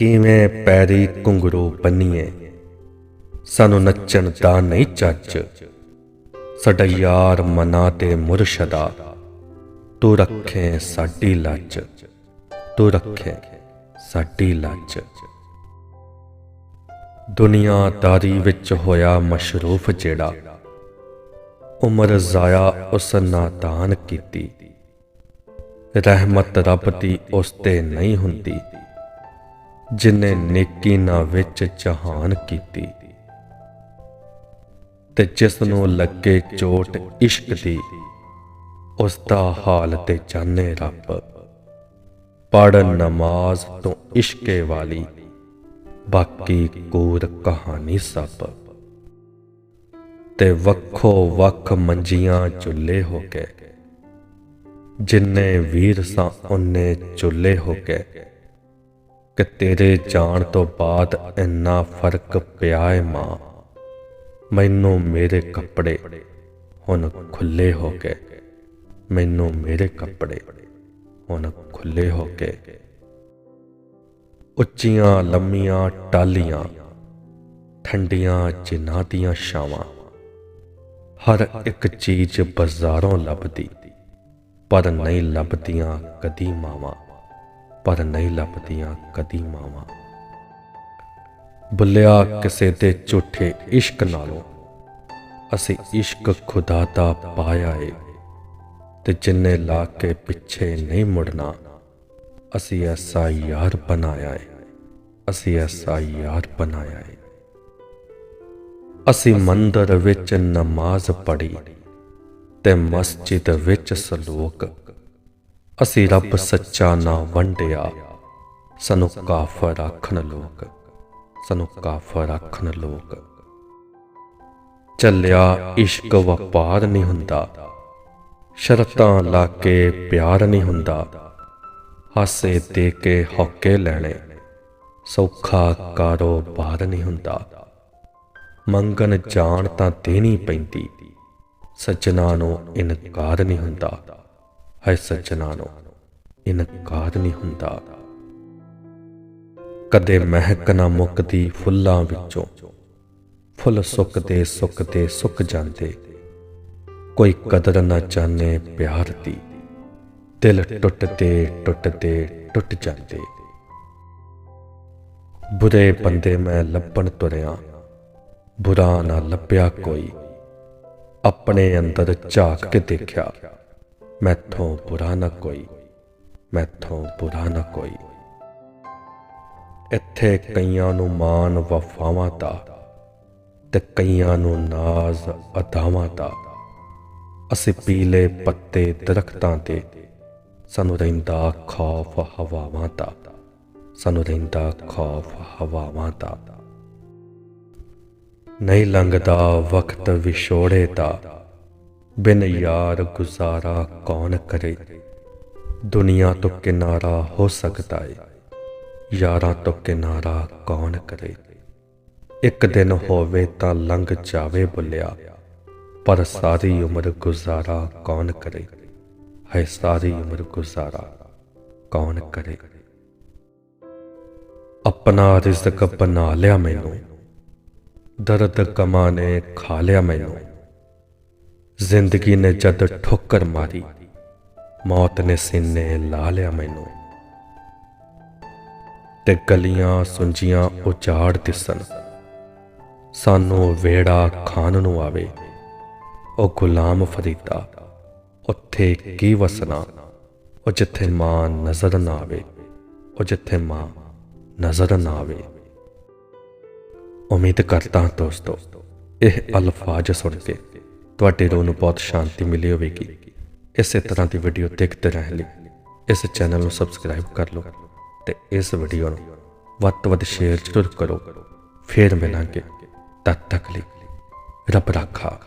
ਕਿਵੇਂ ਪੈਰੀ ਘੁੰਗਰੂ ਬੰਨੀਏ? ਸਾਨੂੰ ਨੱਚਣ ਦਾ ਨਹੀਂ ਚੱਜ। ਸਾਡਾ ਯਾਰ ਮਨਾ ਤੇ ਮੁਰਸ਼ਦਾ। ਤੂੰ ਰੱਖੇ ਸਾਡੀ ਲੱਜ। ਤੂੰ ਰੱਖੇ ਸਾਡੀ ਲੱਜ। ਦੁਨੀਆਦਾਰੀ ਵਿੱਚ ਹੋਇਆ ਮਸ਼ਰੂਫ ਜਿਹੜਾ। ਉਮਰ ਜ਼ਾਇਆ ਉਸ ਨਾਦਾਨ ਕੀਤੀ। ਰਹਿਮਤ ਰੱਬ ਦੀ ਉਸ ਤੇ ਨਹੀਂ ਹੁੰਦੀ। ਜਿਨੇ ਨੇਕੀ ਨਾ ਵਿੱਚ ਜਹਾਨ ਕੀਤੀ ਤੇ ਜਿਸ ਨੂੰ ਲੱਗੇ ਚੋਟ ਇਸ਼ਕ ਦੀ ਉਸ ਦਾ ਹਾਲ ਤੇ ਜਾਣੇ ਰੱਬ। ਪੜ ਨਮਾਜ਼ ਤੋਂ ਇਸ਼ਕੇ ਵਾਲੀ, ਬਾਕੀ ਕੂਰ ਕਹਾਣੀ ਸਭ। ਤੇ ਵੱਖੋ ਵੱਖ ਮੰਜੀਆਂ ਚੁੱਲੇ ਹੋ ਗਏ ਜਿੰਨੇ ਵੀਰ ਸਾਂ ਉਹਨੇ ਚੁੱਲੇ ਹੋ ਗਏ ਕਿ ਤੇਰੇ ਜਾਣ ਤੋਂ ਬਾਅਦ ਇੰਨਾ ਫ਼ਰਕ ਪਿਆ ਏ ਮਾਂ। ਮੈਨੂੰ ਮੇਰੇ ਕੱਪੜੇ ਹੁਣ ਖੁੱਲੇ ਹੋ ਗਏ। ਮੈਨੂੰ ਮੇਰੇ ਕੱਪੜੇ ਹੁਣ ਖੁੱਲੇ ਹੋ ਗਏ। ਉੱਚੀਆਂ ਲੰਮੀਆਂ ਟਾਲੀਆਂ ਠੰਡੀਆਂ ਜਿਨ੍ਹਾਂ ਦੀਆਂ ਛਾਵਾਂ, ਹਰ ਇੱਕ ਚੀਜ਼ ਬਾਜ਼ਾਰੋਂ ਲੱਭਦੀ, ਪਰ ਨਹੀਂ ਲੱਭਦੀਆਂ ਕਦੀ ਮਾਵਾਂ। ਪਰ ਨਹੀਂ ਲੱਭਦੀਆਂ ਕਦੀ ਮਾਵਾਂ। ਬੁੱਲਿਆ ਕਿਸੇ ਦੇ ਝੂਠੇ ਇਸ਼ਕ ਨਾਲੋਂ, ਅਸੀਂ ਇਸ਼ਕ ਖੁਦਾ ਦਾ ਪਾਇਆ ਏ, ਤੇ ਜਿੰਨੇ ਲਾ ਕੇ ਪਿੱਛੇ ਨਹੀਂ ਮੁੜਨਾ, ਅਸੀਂ ਐਸਾ ਯਾਰ ਬਣਾਇਆ ਏ, ਅਸੀਂ ਐਸਾ ਯਾਰ ਬਣਾਇਆ ਏ। ਅਸੀਂ ਮੰਦਰ ਵਿੱਚ ਨਮਾਜ਼ ਪੜ੍ਹੀ, ਤੇ ਮਸਜਿਦ ਵਿੱਚ ਸਲੋਕ ਅਸੀਂ ਰੱਬ ਸੱਚਾ ਨਾ ਵੰਡਿਆ। ਸਾਨੂੰ ਕਾਫਰ ਆਖਣ ਲੋਕ, ਸਾਨੂੰ ਕਾਫਰ ਆਖਣ ਲੋਕ। ਚੱਲਿਆ ਇਸ਼ਕ ਵਪਾਰ ਨਹੀਂ ਹੁੰਦਾ, ਸ਼ਰਤਾਂ ਲਾ ਕੇ ਪਿਆਰ ਨਹੀਂ ਹੁੰਦਾ। ਹਾਸੇ ਦੇ ਕੇ ਹੌਕੇ ਲੈਣੇ, ਸੌਖਾ ਕਾਰੋਬਾਰ ਨਹੀਂ ਹੁੰਦਾ। ਮੰਗਣ ਜਾਣ ਤਾਂ ਦੇਣੀ ਪੈਂਦੀ, ਸੱਜਣਾ ਨੂੰ ਇਨਕਾਰ ਨਹੀਂ ਹੁੰਦਾ। ਹੈ ਸੱਜਣਾ ਨੂੰ ਇਨਕਾਰ ਨਹੀਂ ਹੁੰਦਾ। ਕਦੇ ਮਹਿਕ ਨਾ ਮੁੱਕਦੀ ਫੁੱਲਾਂ ਵਿੱਚੋਂ, ਫੁੱਲ ਸੁੱਕਦੇ ਸੁੱਕਦੇ ਸੁੱਕ ਜਾਂਦੇ। ਕੋਈ ਕਦਰ ਨਾ ਜਾਣੇ ਪਿਆਰ ਦੀ, ਦਿਲ ਟੁੱਟਦੇ ਟੁੱਟਦੇ ਟੁੱਟ ਜਾਂਦੇ। ਬੁਰੇ ਬੰਦੇ ਮੈਂ ਲੱਭਣ ਤੁਰਿਆ, ਬੁਰਾ ਨਾ ਲੱਭਿਆ ਕੋਈ, ਆਪਣੇ ਅੰਦਰ ਝਾਕ ਕੇ ਦੇਖਿਆ। ਮੈਥੋਂ ਬੁਰਾ ਨਾ ਕੋਈ, ਮੈਥੋਂ ਬੁਰਾ ਨਾ ਕੋਈ। ਇੱਥੇ ਕਈਆਂ ਨੂੰ ਮਾਨ ਵਫਾਵਾਂ ਦਾ ਤੇ ਕਈਆਂ ਨੂੰ ਨਾਜ਼ ਅਦਾਵਾਂ ਦਾ। ਅਸੀਂ ਪੀਲੇ ਪੱਤੇ ਦਰਖਤਾਂ ਤੇ ਸਾਨੂੰ ਰਹਿੰਦਾ ਖੌਫ ਹਵਾਵਾਂ ਦਾ, ਸਾਨੂੰ ਰਹਿੰਦਾ ਖੌਫ ਹਵਾਵਾਂ ਦਾ। ਨਹੀਂ ਲੰਘਦਾ ਵਕਤ ਵਿਛੋੜੇ ਦਾ ਬਿਨ ਯਾਰ ਗੁਜ਼ਾਰਾ ਕੌਣ ਕਰੇ? ਦੁਨੀਆ ਤੋਂ ਕਿਨਾਰਾ ਹੋ ਸਕਦਾ ਏ। ਯਾਰਾਂ ਤੋਂ ਕਿਨਾਰਾ ਕੌਣ ਕਰੇ? ਇੱਕ ਦਿਨ ਹੋਵੇ ਤਾਂ ਲੰਘ ਜਾਵੇ ਬੁੱਲਿਆ। ਪਰ ਸਾਰੀ ਉਮਰ ਗੁਜ਼ਾਰਾ ਕੌਣ ਕਰੇ? ਹੈ ਸਾਰੀ ਉਮਰ ਗੁਜ਼ਾਰਾ ਕੌਣ ਕਰੇ? ਆਪਣਾ ਰਿਜ਼ਕ ਬਣਾ ਲਿਆ ਮੈਨੂੰ। ਦਰਦ ਕਮਾ ਨੇ ਖਾ ਲਿਆ ਮੈਨੂੰ। ਜ਼ਿੰਦਗੀ ਨੇ ਜਦ ਠੋਕਰ ਮਾਰੀ, ਮੌਤ ਨੇ ਸੀਨੇ ਲਾ ਲਿਆ ਮੈਨੂੰ। ਤੇ ਗਲੀਆਂ ਸੁੰਜੀਆਂ ਉਜਾੜ ਦਿਸਣ। ਸਾਨੂੰ ਵੇੜਾ ਖਾਨ ਨੂੰ ਆਵੇ, ਉਹ ਗੁਲਾਮ ਫਰੀਦਾ, ਉੱਥੇ ਕੀ ਵਸਣਾ? ਉਹ ਜਿੱਥੇ ਮਾਂ ਨਜ਼ਰ ਨਾ ਆਵੇ, ਉਹ ਜਿੱਥੇ ਮਾਂ ਨਜ਼ਰ ਨਾ ਆਵੇ। ਉਮੀਦ ਕਰਦਾ ਹਾਂ ਦੋਸਤੋ, ਇਹ ਅਲਫਾਜ਼ ਸੁਣ ਕੇ ਤੁਹਾਡੇ ਰੂਹ ਨੂੰ ਬਹੁਤ ਸ਼ਾਂਤੀ ਮਿਲੀ ਹੋਵੇਗੀ। ਇਸੇ ਤਰ੍ਹਾਂ ਦੀ ਵੀਡੀਓ ਦੇਖਦੇ ਰਹਿਣ ਲਈ ਇਸ ਚੈਨਲ ਨੂੰ ਸਬਸਕ੍ਰਾਈਬ ਕਰ ਲਓ ਤੇ ਇਸ ਵੀਡੀਓ ਨੂੰ ਵੱਧ ਤੋਂ ਵੱਧ ਸ਼ੇਅਰ ਜ਼ਰੂਰ ਕਰੋ। ਫੇਰ ਮਿਲਾਂਗੇ ਤਦ ਤੱਕ ਲਈ ਰੱਬ ਰਾਖਾ।